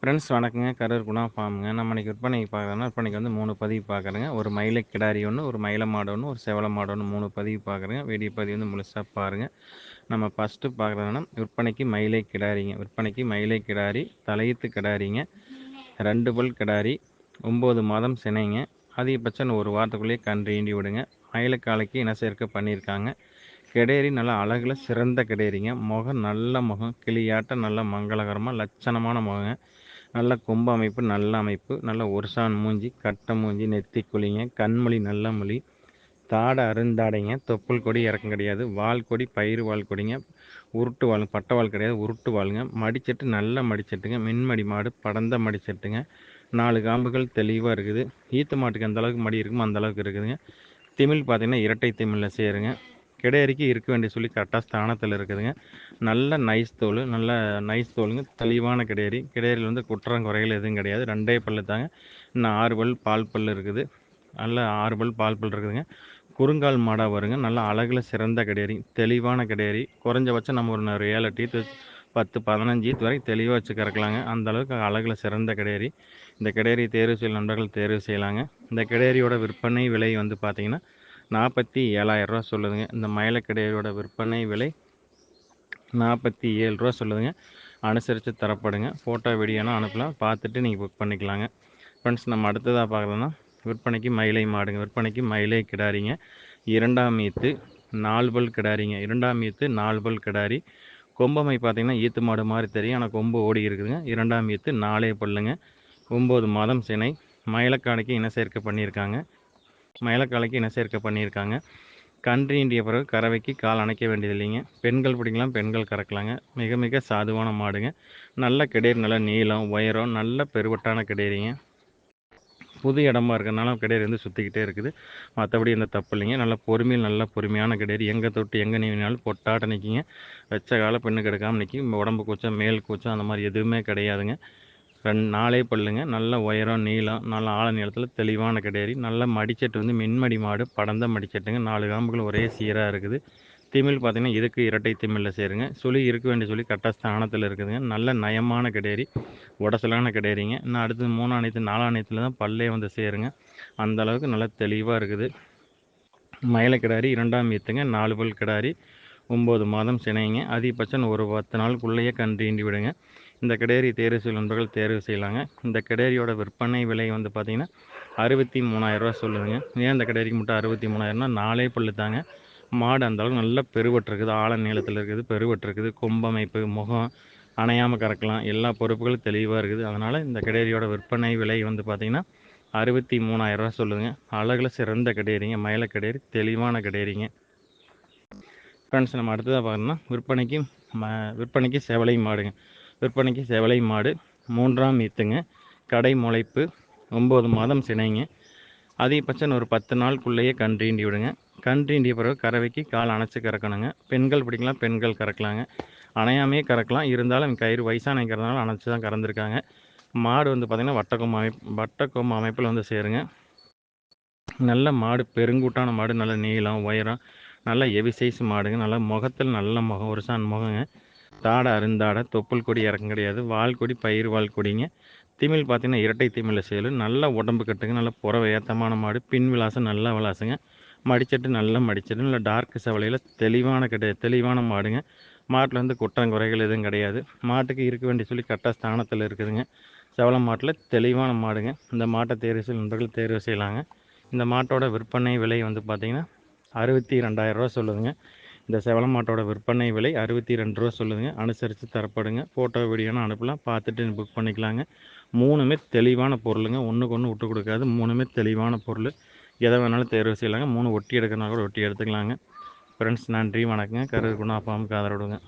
Friends வணக்கங்க. கரூர் குணா ஃபார்முங்க. நம்ம இன்றைக்கி விற்பனைக்கு பார்க்குறோன்னா விற்பனைக்கு வந்து மூணு பதிவு பார்க்குறேங்க. ஒரு மயிலை கிடாரி ஒன்று ஒரு மயில மாடு ஒன்று ஒரு செவல மாடு ஒன்று மூணு பதிவு பார்க்குறேங்க. வீடியோ பதிவு வந்து முழுசாக பாருங்கள் நம்ம ஃபஸ்ட்டு பார்க்குறதுனா விற்பனைக்கு மயிலை கிடாரிங்க. விற்பனைக்கு மயிலை கிடாரி தலையீத்து கிடாரிங்க. ரெண்டு பல் கிடாரி ஒம்பது மாதம் சினைங்க. அதிகபட்சம் ஒரு வாரத்துக்குள்ளேயே கன்று ஈண்டி விடுங்க. மயிலக்காலைக்கு இன சேர்க்கை பண்ணியிருக்காங்க. கெடேரி நல்லா அழகில் சிறந்த கெடேரிங்க. முகம் நல்ல முகம் கிளியாட்டம் நல்ல மங்களகரமாக லட்சணமான முகங்க. நல்ல கொம்பு அமைப்பு நல்ல அமைப்பு நல்ல ஒருசான் மூஞ்சி கட்டை மூஞ்சி நெத்தி குழிங்க கண்மொழி நல்ல மொழி. தாடை அருந்தாடைங்க தொப்புள் கொடி இறக்கம் கிடையாது. வால் கொடி பயிர் வால் கொடிங்க உருட்டு வாழ் பட்டை வால் கிடையாது உருட்டு வாளுங்க மடிச்சட்டு நல்ல மடிச்சட்டுங்க. மின்மடி மாடு படந்த மடிச்சட்டுங்க. நாலு காம்புகள் தெளிவாக இருக்குது. ஈத்து மாட்டுக்கு எந்த அளவுக்கு மடி இருக்குமோ அந்த அளவுக்கு இருக்குதுங்க. திமிழ் பார்த்திங்கன்னா இரட்டை திமிழில் சேருங்க. கிடையறிக்கு இருக்க வேண்டிய சொல்லி கரெக்டாக ஸ்தானத்தில் இருக்குதுங்க. நல்ல நைஸ் தோல் நல்ல நைஸ் தோலுங்க. தெளிவான கிடையறி. கிடையறியில் வந்து குற்றம் குறைகள் எதுவும் கிடையாது. ரெண்டே பல்லு தாங்க. இன்னும் ஆறு பல் பால் பல் இருக்குது. நல்ல ஆறு பல் பால் பல் இருக்குதுங்க. குறுங்கால் மாடாக வருங்க. நல்ல அழகில் சிறந்த கிடையறி. தெளிவான கிடையறி. குறைஞ்சபட்சம் நம்ம ஒரு ஏழு டீத்து பத்து பதினஞ்சு வரைக்கும் தெளிவாக வச்சு கறக்கலாங்க. அந்த அளவுக்கு அழகில் சிறந்த கிடையறி. இந்த கிடையறி தேர்வு செய்யும் நண்பர்கள் தேர்வு செய்யலாங்க. இந்த கிடையறியோட விற்பனை விலை வந்து பார்த்திங்கன்னா நாற்பத்தி ஏழாயிரரூவா சொல்லுதுங்க. இந்த மயிலக்கடையோட விற்பனை விலை நாற்பத்தி ஏழு ரூபா சொல்லுதுங்க. அனுசரித்து தரப்படுங்க. ஃபோட்டோ வீடியோனா அனுப்பலாம். பார்த்துட்டு நீங்கள் புக் பண்ணிக்கலாங்க. ஃப்ரெண்ட்ஸ் நம்ம அடுத்ததாக பார்க்குறோன்னா விற்பனைக்கு மயிலை மாடுங்க. விற்பனைக்கு மயிலை கிடாரிங்க. இரண்டாம் ஈத்து நாலு பல் கிடாரிங்க. இரண்டாம் ஈத்து நாலு பல் கிடாரி. கொம்பமை பார்த்திங்கன்னா ஈத்து மாடு மாதிரி தெரியும். ஆனால் கொம்பு ஓடி இருக்குதுங்க. இரண்டாம் ஈத்து நாலே பல்லுங்க. ஒம்பது மாதம் சினை. மயிலக்காடைக்கு இன சேர்க்கை பண்ணியிருக்காங்க. மயிலக்காலைக்கு இன சேர்க்கை பண்ணியிருக்காங்க. கன்றியின்றிய பிறகு கறவைக்கு கால் அணைக்க வேண்டியது இல்லைங்க பெண்கள் பிடிக்கலாம் பெண்கள் கறக்கலாங்க. மிக மிக சாதுவான மாடுங்க. நல்ல கிடையர் நல்ல நீளம் உயரம் நல்ல பெருவட்டான கிடையறிங்க புது இடமா இருக்கிறனால கிடையர் வந்து சுற்றிக்கிட்டே இருக்குது. மற்றபடி எந்த தப்பு இல்லைங்க. நல்ல பொறுமையில் நல்ல பொறுமையான கிடையர் எங்கே தொட்டு எங்கே நீவினாலும் பொட்டாட்ட நிற்கிங்க வெச்ச கால பெண்ணு கெடுக்காமல் நிற்கும் உடம்பு கூச்சம் மேல் கூச்சம் அந்த மாதிரி எதுவுமே கிடையாதுங்க. ரெண்டு நாலே பல்லுங்க. நல்ல உயரம் நீளம் நல்ல ஆழ நீளத்தில் தெளிவான கிடையாது நல்ல மடிச்சட்டு வந்து மின்மடி மாடு படந்த மடிச்சட்டுங்க. நாலு காம்புகள் ஒரே சீராக இருக்குது. திமிழ் பார்த்திங்கன்னா இதுக்கு இரட்டை திமிழில் சேருங்க. சுழி இருக்க வேண்டிய சொல்லி கரெக்டாக ஸ்தானத்தில் இருக்குதுங்க. நல்ல நயமான கிடையாது உடசலான கிடையாதுங்க நான் அடுத்து மூணாணையத்து நாலாணையத்தில் தான் பல்லே வந்து சேருங்க. அந்த அளவுக்கு நல்லா தெளிவாக இருக்குது. மயில கிடாரி இரண்டாம் ஈத்துங்க. நாலு பல் கிடாரி ஒம்பது மாதம் சினைங்க. அதிகபட்சம் ஒரு பத்து நாளுக்குள்ளேயே கன்று ஈண்டி விடுங்க. இந்த கிடேரி தேர்வு செய்யும் நண்பர்கள் தேர்வு செய்யலாங்க. இந்த கிடேரியோட விற்பனை விலை வந்து பார்த்திங்கன்னா அறுபத்தி மூணாயிரரூவா சொல்லுதுங்க. ஏன் இந்த கிடேரிக்கு மட்டும் அறுபத்தி மூணாயிரம்னா நாலே பல்லு தாங்க. மாடு அந்தளவுக்கு நல்ல பெருவட்டிருக்குது ஆழ நீளத்தில் இருக்குது பெருவட்டிருக்குது கொம்பமைப்பு முகம் அணையாமல் கறக்கலாம். எல்லா பொறுப்புகளும் தெளிவாக இருக்குது. அதனால் இந்த கிடேரியோட விற்பனை விலை வந்து பார்த்திங்கன்னா அறுபத்தி மூணாயிரரூவா சொல்லுதுங்க. அழகில் சிறந்த கிடேரிங்க மயில கிடேரி தெளிவான கிடேரிங்க ஃப்ரெண்ட்ஸ் நம்ம அடுத்ததாக பார்க்கணும்னா விற்பனைக்கு ம விற்பனைக்கு செவலை மாடுங்க. விற்பனைக்கு செவலை மாடு மூன்றாம் ஈத்துங்க கடை முளைப்பு ஒம்பது மாதம் சினைங்க. அதிகபட்சம் ஒரு பத்து நாளுக்குள்ளேயே கன்றீண்டி விடுங்க. கன்றீண்டிய பிறகு கறவைக்கு கால் அணைச்சி கறக்கணுங்க. பெண்கள் பிடிக்கலாம் பெண்கள் கறக்கலாங்க. அணையாமே கறக்கலாம். இருந்தாலும் கயிறு வயசானங்கிறதுனால அணைச்சி தான் கறந்துருக்காங்க. மாடு வந்து பார்த்திங்கன்னா வட்டக்கொம்பு அமைப்பு வட்டக்கொம்பு அமைப்பில் வந்து சேருங்க. நல்ல மாடு பெருங்கூட்டான மாடு நல்ல நீளம் உயரம் நல்ல எவி சைஸ் மாடுங்க. நல்ல முகத்தில் நல்ல முகம் ஒரு சான் முகங்க. தாடை அருந்தாடை தொப்புள் கொடி இறக்கம் கிடையாது. வால் கொடி பயிர் வால் கொடிங்க. திமிழ் பார்த்தீங்கன்னா இரட்டை திமிழில் சேலும் நல்லா உடம்பு கட்டுங்க. நல்ல புறவை ஏத்தமான மாடு. பின் விலாசம் நல்லா விளாசுங்க மடிச்சட்டு நல்லா மடிச்சட்டு. நல்லா டார்க் செவலையில் தெளிவான கிடையாது தெளிவான மாடுங்க. மாட்டில் வந்து குற்றம் குறைகள் எதுவும் கிடையாது. மாட்டுக்கு இருக்க வேண்டிய சொல்லி கரெக்டாக ஸ்தானத்தில் இருக்குதுங்க. செவலை மாட்டில் தெளிவான மாடுங்க. இந்த மாட்டை தேர்வு செய்யும் நண்பர்கள் தேர்வு செய்யலாங்க. இந்த மாட்டோட விற்பனை விலை வந்து பார்த்திங்கன்னா அறுபத்தி ரெண்டாயிரரூவா சொல்லுதுங்க. இந்த செவல மாட்டோட விற்பனை விலை அறுபத்தி ரெண்டு ரூபா சொல்லுதுங்க. அனுசரித்து தரப்படுங்க. ஃபோட்டோ வீடியோன்னு அனுப்பலாம். பார்த்துட்டு புக் பண்ணிக்கலாங்க. மூணுமே தெளிவான பொருளுங்க. ஒன்றுக்கு ஒன்று விட்டு கொடுக்காது. மூணுமே தெளிவான பொருள். எதை வேணாலும் தேர்வு செய்யலாங்க. மூணு ஒட்டி எடுக்கிறனா கூட ஒட்டி எடுத்துக்கலாங்க. ஃப்ரெண்ட்ஸ் நன்றி. வணக்கங்க. கருது குணா ஃபார்முக்கு ஆதரவுடுங்க.